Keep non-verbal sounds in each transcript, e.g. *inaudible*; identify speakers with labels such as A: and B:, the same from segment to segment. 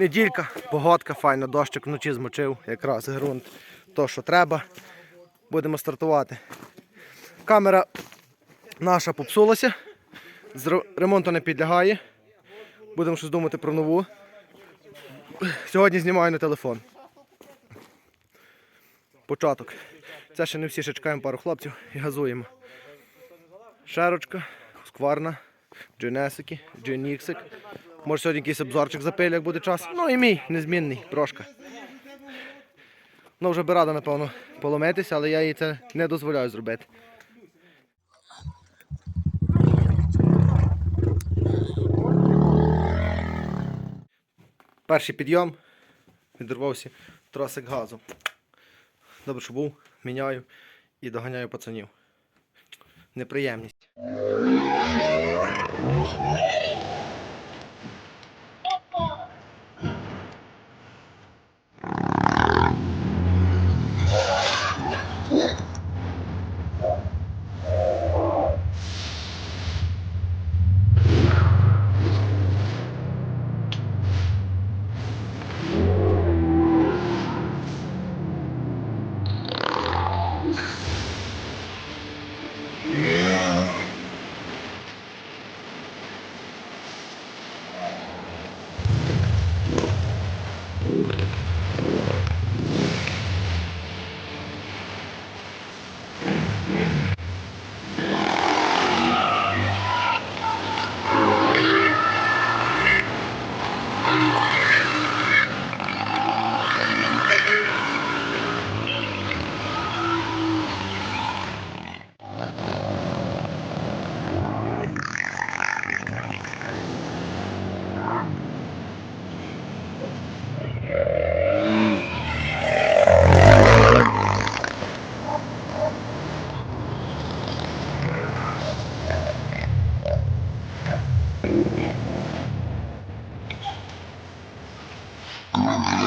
A: Неділька, погодка, файно, дощик вночі змочив, якраз ґрунт, то що треба. Будемо стартувати. Камера наша попсулася, з ремонту не підлягає. Будемо щось думати про нову. Сьогодні знімаю на телефон. Початок. Це ще не всі, ще чекаємо пару хлопців і газуємо. Шерочка, скварна, джинесики, джиніксик. Може сьогодні якийсь обзорчик запилю, як буде час. Ну і мій незмінний, трошки. Ну вже би рада, напевно, поломитися, але я їй це не дозволяю зробити. Перший підйом, відірвався тросик газу. Добре, що був, міняю і доганяю пацанів. Неприємність. Ну,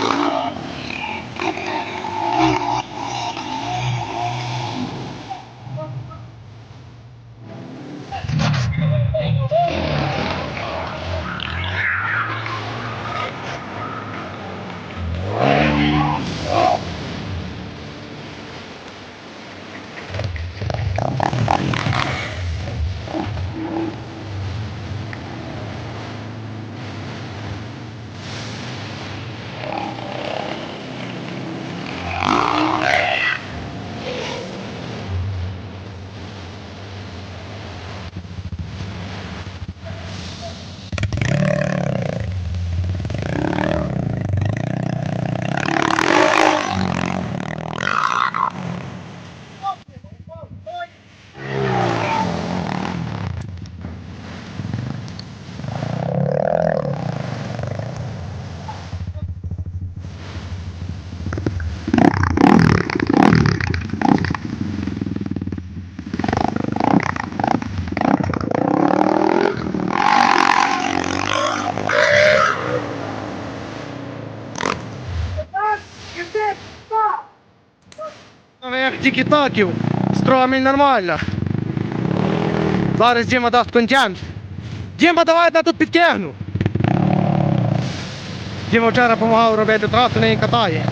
A: як тільки-токів, строміль нормально. Зараз Діма дасть контент. Діма, давай я тут підтягну. Діма вчора допомагав робити трасу, не катає.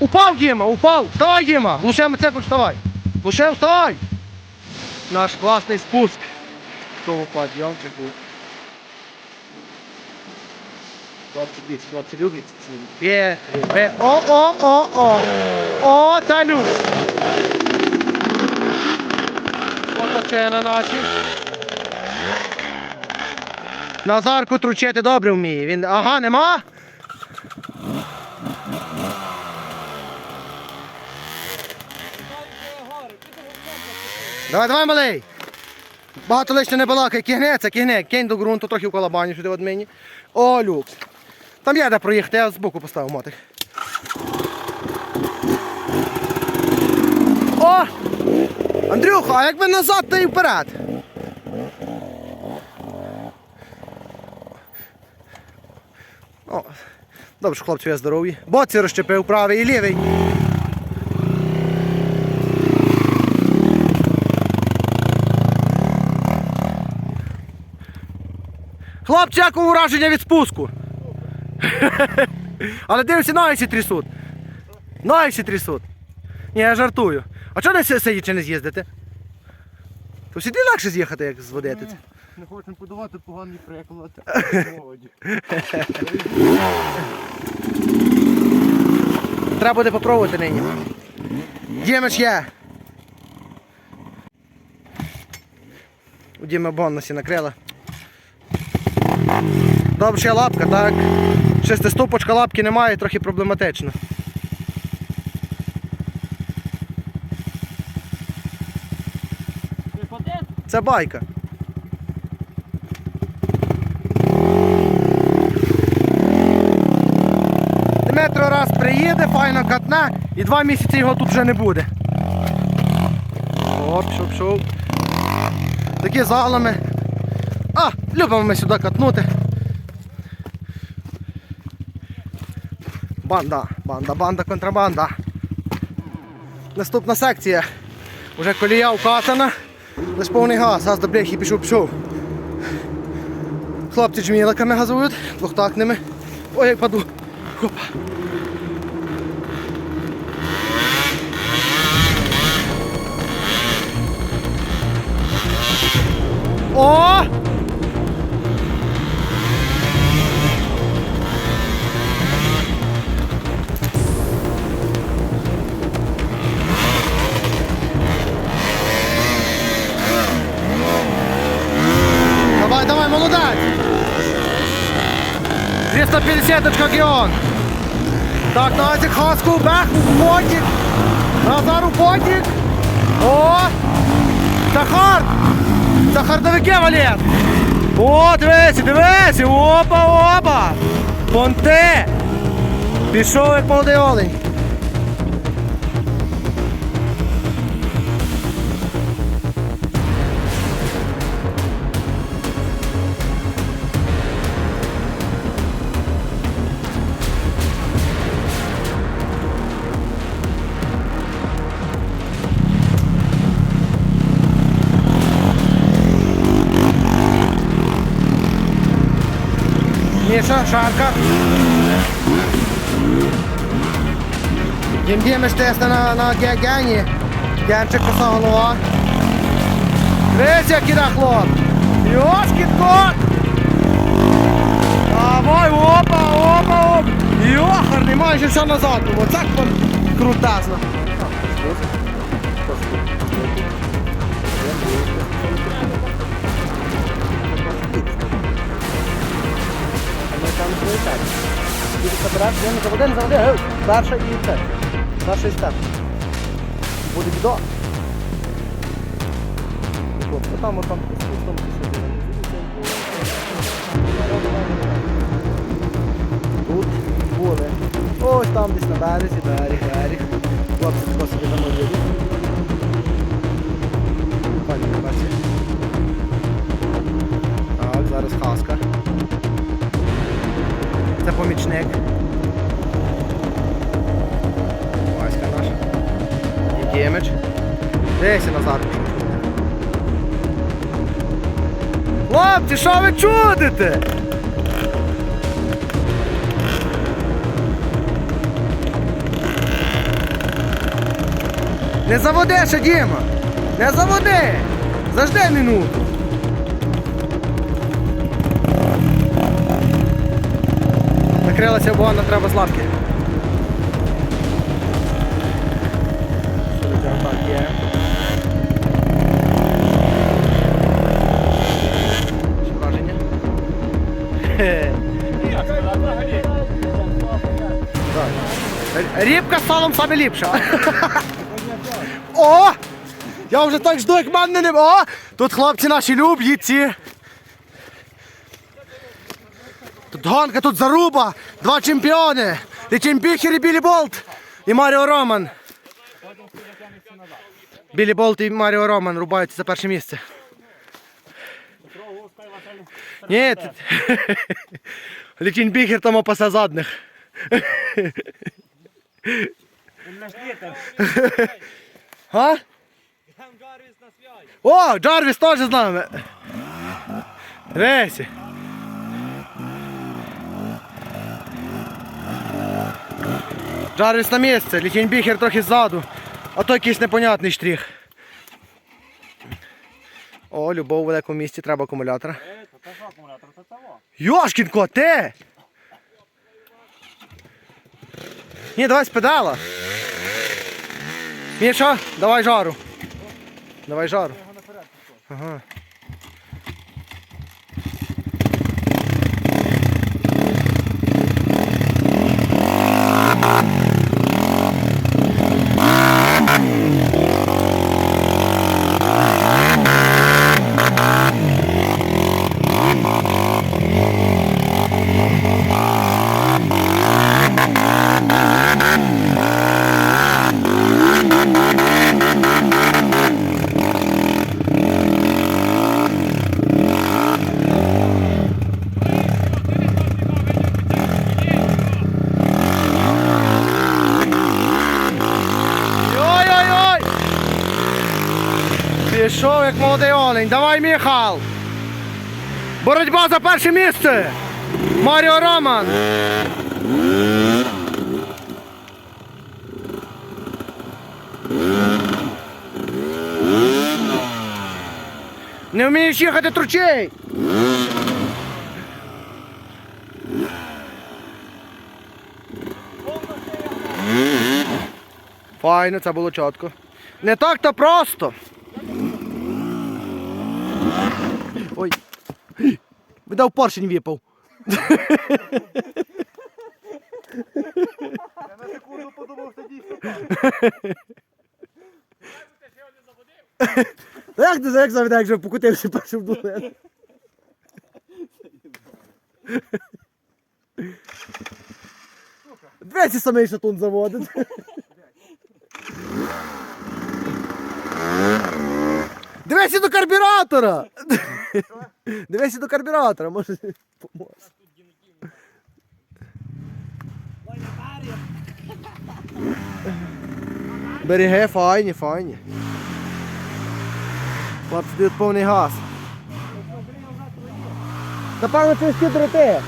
A: Упав Діма, упав. Вставай, Діма. Луше мотоцикл, вставай. Луше вставай. Наш класний спуск. Того підйомчику. Хлопці, дивіться, хлопці люблять. Є, є. О, о, о, о. О, та ну. Оточена наші. Назарку тручити добре вміє. Він. Ага, нема? Давай, давай, малий. Багато лише не балакай, кигне, це кигне, кинь до ґрунту, трохи в колобаню сюди від мені. О, люкс. Там є де проїхати, я збоку поставив мотик. О! Андрюха, а якби назад, та й вперед. О, добре, що хлопці, я здорові. Боці розчепив правий і лівий. Хлопці, як ураження від спуску. *laughs* Але дивіться, ноги всі трясуть. Ноги всі трясуть. Ні, я жартую. А чого не сидячи не з'їздите? То сюди легше з'їхати, як зводити.
B: Не хочемо подавати поганий приклад. молоді. *laughs*
A: Треба буде попробувати нині. Дімич є. У Діми бонусі накрила. Добре, ще лапка, так. Шестиступочка лапки немає, трохи проблематично. Це байка. Дмитро раз приїде, файно катне, і два місяці його тут вже не буде. О, пішов, пішов. Такі залами. А, любимо ми сюди катнути. Банда, банда, банда, контрабанда. Наступна секція. Уже колія вкатана. Лиш повний газ, газ до бляхи пішов, пішов. Хлопці джміликами газують, двохтакними. Ой, як паду. Хопа. О! Молодець! 250 очка Геон. Так, Назик, хаску, бех, потік. У потік. О! Захар! Захардовики, Валер! О, дивися, дивися! Опа, опа! Понте! Пішов як молодий олень. Міша, шарка. Дім Дімиш тесте на, на гені. Генчик коса голова. Дивись, як іде хлоп. Йошкін кот. Давай, опа, опа, оп. Йохарний, майже все назад. Було. Це крутезно. Заводи, заводи, гей, перша і це. Перший степ. Буде. Хлопці, там, отам, там, Тут були. Ось там десь на березі, берег, берег. Хлопці тако собі там їдуть. Пані, не бачите. Так, зараз хаска. Це помічник. Васька наш. Ємич. Десь Назар. Хлопці, що ви чудите? Не заводи ще, Діма! Не заводи! Зажди минуту. Накрилася обогана, треба з лапки. Так, є. Рібка з салом саме ліпша. О! Я вже так жду, як мене не... О! Тут хлопці наші люблять ці. Тут гонка, тут заруба, два чемпіони. І Чемпіхер, і Білі Болт, і Маріо Роман. Білі Болт і Маріо Роман рубаються за перше місце. Ні, тут... *laughs* Лічин Біхер там опасе задних. *laughs* А? О, Джарвіс теж з нами. Дивися. Жарвіс на місце, літінбіхер трохи ззаду, а то якийсь непонятний штрих. О, любов у великому місті, треба акумулятора.
B: Е.
A: Йошкінко, ти! Ні, давай з педала. Міша, давай жару. Давай жару. Ага. Пішов як молодий олень. Давай, Міхал! Боротьба за перше місце! Маріо Роман! Не вмієш їхати тручей! Файно, це було чітко. Не так то просто. Ой. Видав поршень випав.
B: Я на секунду подумав, що дійсно
A: Та як ти як заведе, як вже покутився першим дулем? Двадцять самий шатун заводить. Дивися до карбюратора! Дивися до карбюратора, може поможе. Береги файні, файні. Хлопці дають повний газ. Та Напевно, це всі дроти.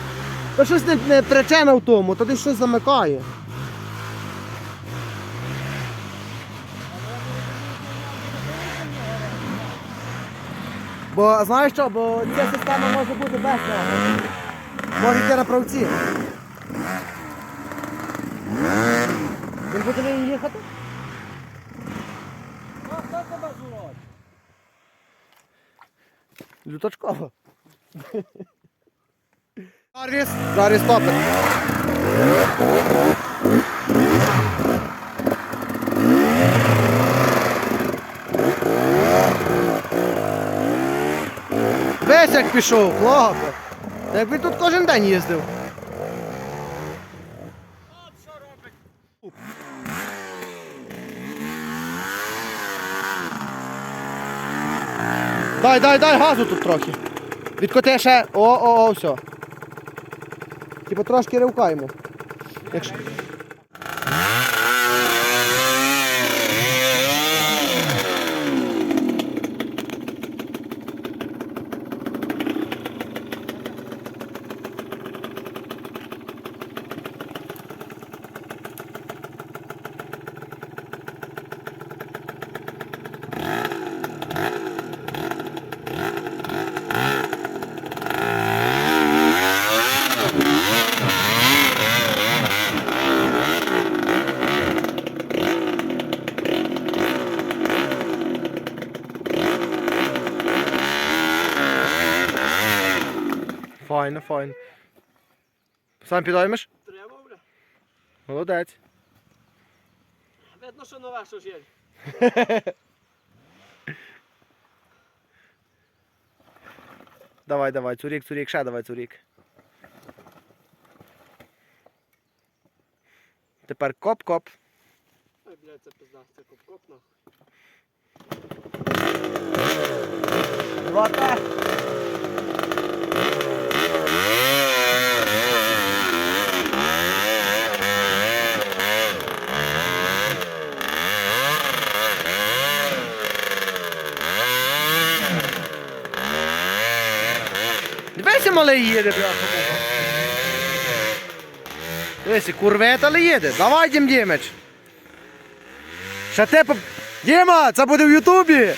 A: То щось не, не причина в тому, то десь щось замикає. Бо знаєш що, бо ця система може бути без цього. Може йти на правці. Він буде не їхати?
B: А хто тебе зводить?
A: Люточкова. Зарвіс, зараз топить. Весь як пішов, хлопець. Та Якби тут кожен день їздив. Дай, дай, дай газу тут трохи. Відкоти ще. О, о, о, все. Типу трошки ривкаємо. Якщо... Файно, файно. Сам підоймеш?
B: Треба, бля.
A: Молодець.
B: Видно, що нове, що жіль. *laughs*
A: Давай, давай, цурік, цурік, ще давай, цурік. Тепер коп-коп.
B: Ой, блядь, це пизда, це коп-коп, нахуй.
A: Два Дивися, малий їде, бляха. Дивись, курвет, але їде. Давай, Дім Дімич. Ще поп... Діма, це буде в Ютубі.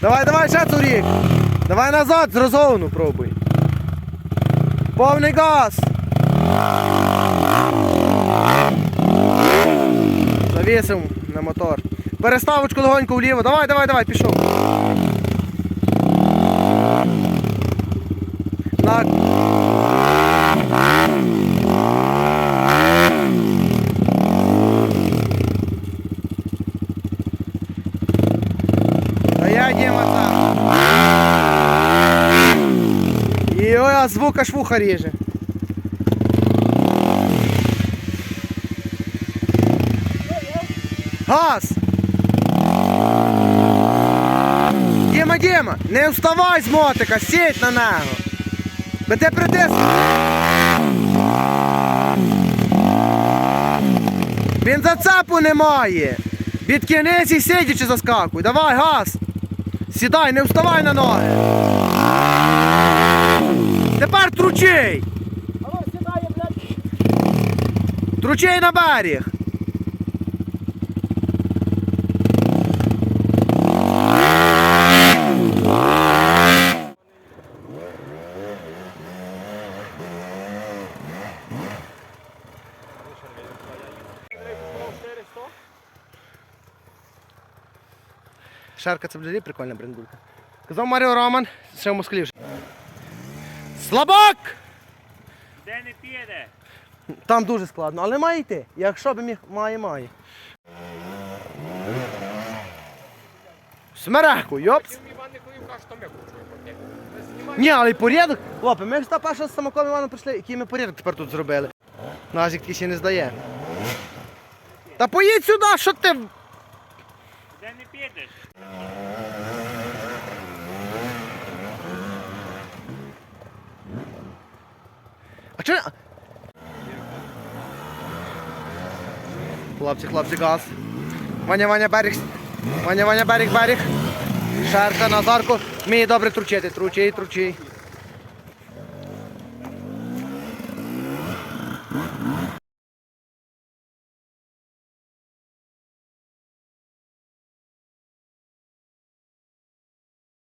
A: Давай, давай, ще турік. Давай назад, з пробуй. Повний газ. Завісив на мотор. Переставочку легонько вліво. Давай, давай, давай, пішов. Так. А я Діма там. І ой, а звук аж вуха ріже. Газ! Діма, Діма, не вставай з мотика, сідь на нього. Бо ти притис. Він зацепу не має. Від кінець і сидячи заскакуй. Давай, газ. Сідай, не вставай на ноги. Тепер тручий.
B: Алло, сідає, блядь.
A: Тручей на берег. Шарка це взагалі прикольна брендулька. Казав Маріо Роман, ще в Москві вже. Слабак!
C: Де не піде?
A: Там дуже складно, але має йти. Якщо б міг, має, має. Смереку, йопс. Ні, але й порядок. Хлопи, ми ж та перша з самоком Іваном прийшли, який ми порядок тепер тут зробили. Назік такий ще не здає. Та поїдь сюди, що ти.
C: Де не підеш?
A: Чи. Хлопці, хлопці, газ. Ваня, Ваня, берег. Ваня, Ваня, берег, берег. Шерка, Назарко. Мій добре тручити. Тручий, тручий.